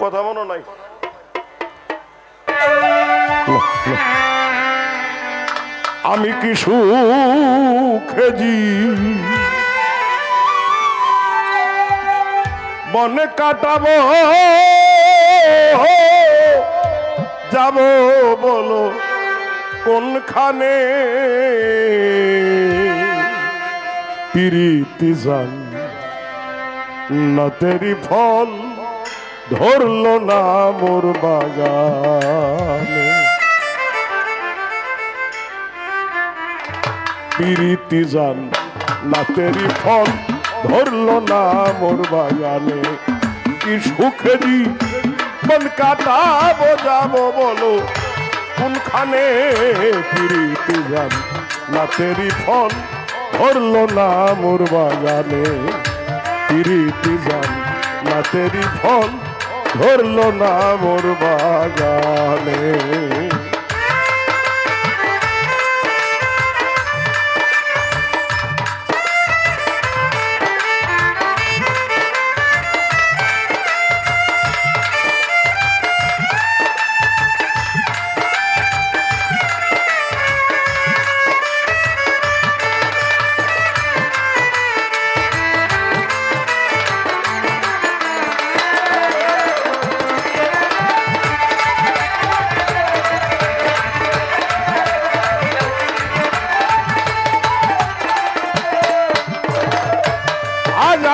কথা মনে নাই। আমি কি সুখেজি বনে কাটাবো, যাব বলো, কোনখানে? পিরিতি জান, না তেরি ফল ধরলো না মোর বাগানে। পিরিতি জান না তেরি ফল ধরলো না মোর বাগানে। কি সুখেরি মন কাটাবো যাব বলো। কোনখানে পিরিতি জান না তেরি ফল ধরলো না মোর বাগানে। পিরিতি জান না তেরি ফল ধরলো না মোর বাগানে।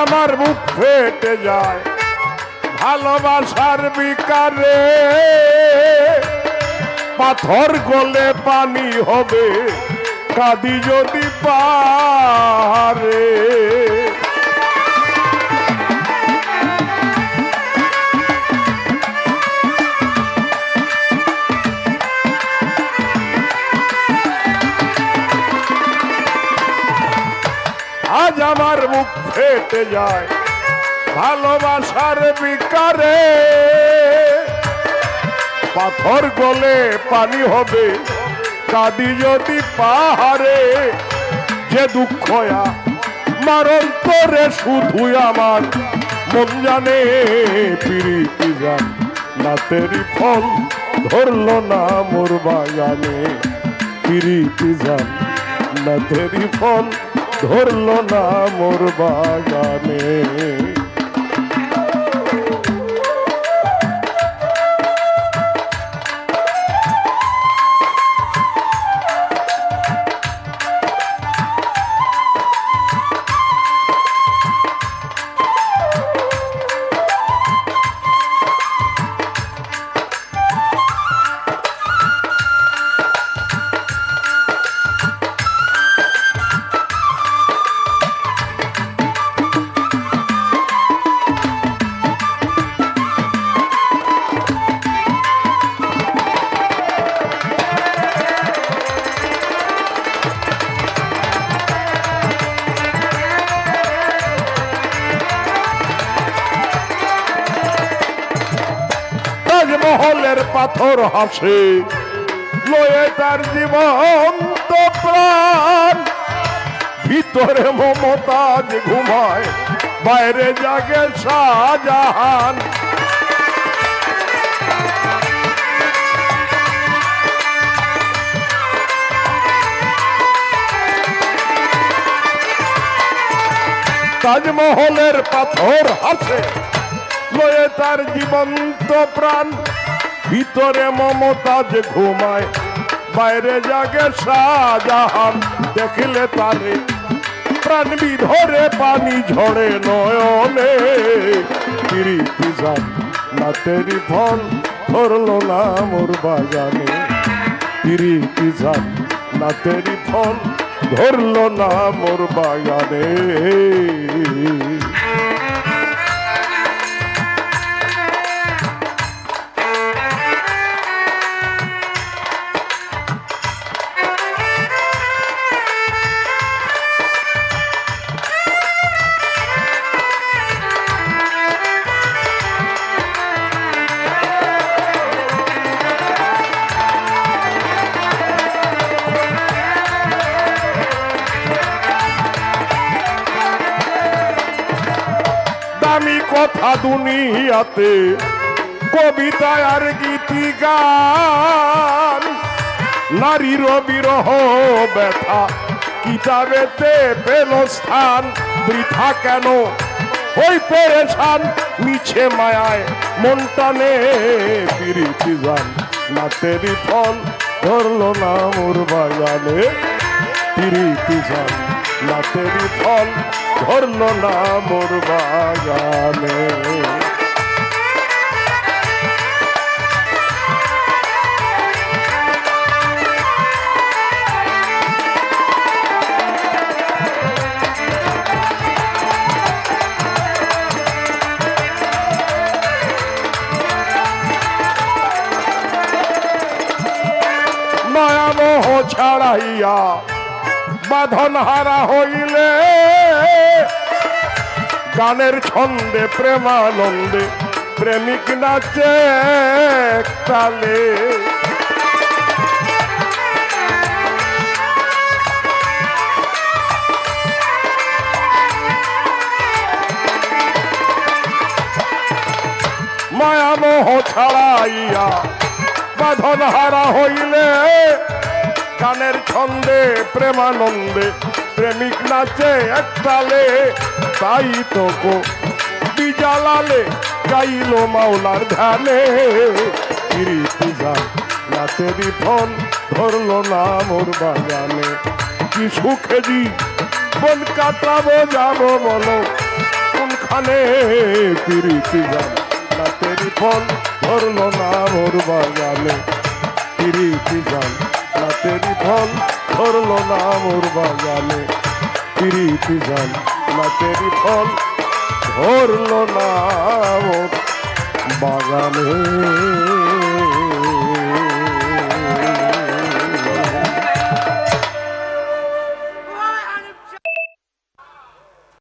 আমার বুক ফেটে যায়। ভালোবাসার বিকারে পাথর গলে পানি হবে কাদি যদি পারে ফেটে যায়, ভালোবাসার বিকারে। পাথর গলে পানি হবে কাদি যদি পাহাড়ে। যে দুঃখয়া মারণ করে শুধু আমার, মন জানে পিরিতি যান না তেরি ফল ধরলো না মোর বাগানে। পিরিতি যান না তেরি ফল ধরলো না মোর বাগানে। তাজমহলের পাথর হাসে। লয়ে তার জীবন তো প্রাণ। ভিতরে মমতাজ ঘুমায়, বাইরে জাগে শাহজাহান। তাজমহলের পাথর হাসে। লয়ে তার জীবন্ত প্রাণ। ভিতরে মমতাজ ঘুমায়, বাইরে জাগে শাহজাহান, দেখলে তারে প্রাণ বিধরে পানি ঝরে নয়নে। যান না তেরি ফল ধরলো না মোর বাগানে। প্রীতি যান না তেরি ফল ধরলো না মোর বাগানে। দামি কথা দুনিয়াতে, কবিতায় আর গীতি গান। নারীর বিরহ ব্যথা, কিতাবেতে পেল স্থান, বৃথা কেন? ওই পেরেছান মিছে মায়ায়, মন টানে পিরিতি যান নাতেরি ফল ধরলো না মোর বাগানে, পিরিতি যান নাতেরি ফল ধরলো না মোর বাগানে। ছাড়াইয়া বাঁধন হারা হইলে গানের ছন্দে প্রেমানন্দে প্রেমিক নাচে তালে। মায়ামোহ ছাড়াইয়া বাঁধন হারা হইলে গানের ছন্দে, প্রেমানন্দে। প্রেমিক নাচে একতালে তাই তো গো। বিজালালে গাইল মাওলার ধ্যানে। প্রীতি যান নাচেরই ফল ধরলো না মোর বাগানে। কি সুখে জি, বন কাটাবো, যাব বলো। কোনখানে প্রীতি যান নাচেরই ফল ধরলো না মোর বাগানে। প্রীতি যান নাচেরই ফল ধরল না মোর বাগানে। প্রীতি জাল না তেরি ফল ধরল না মোর বাগানে।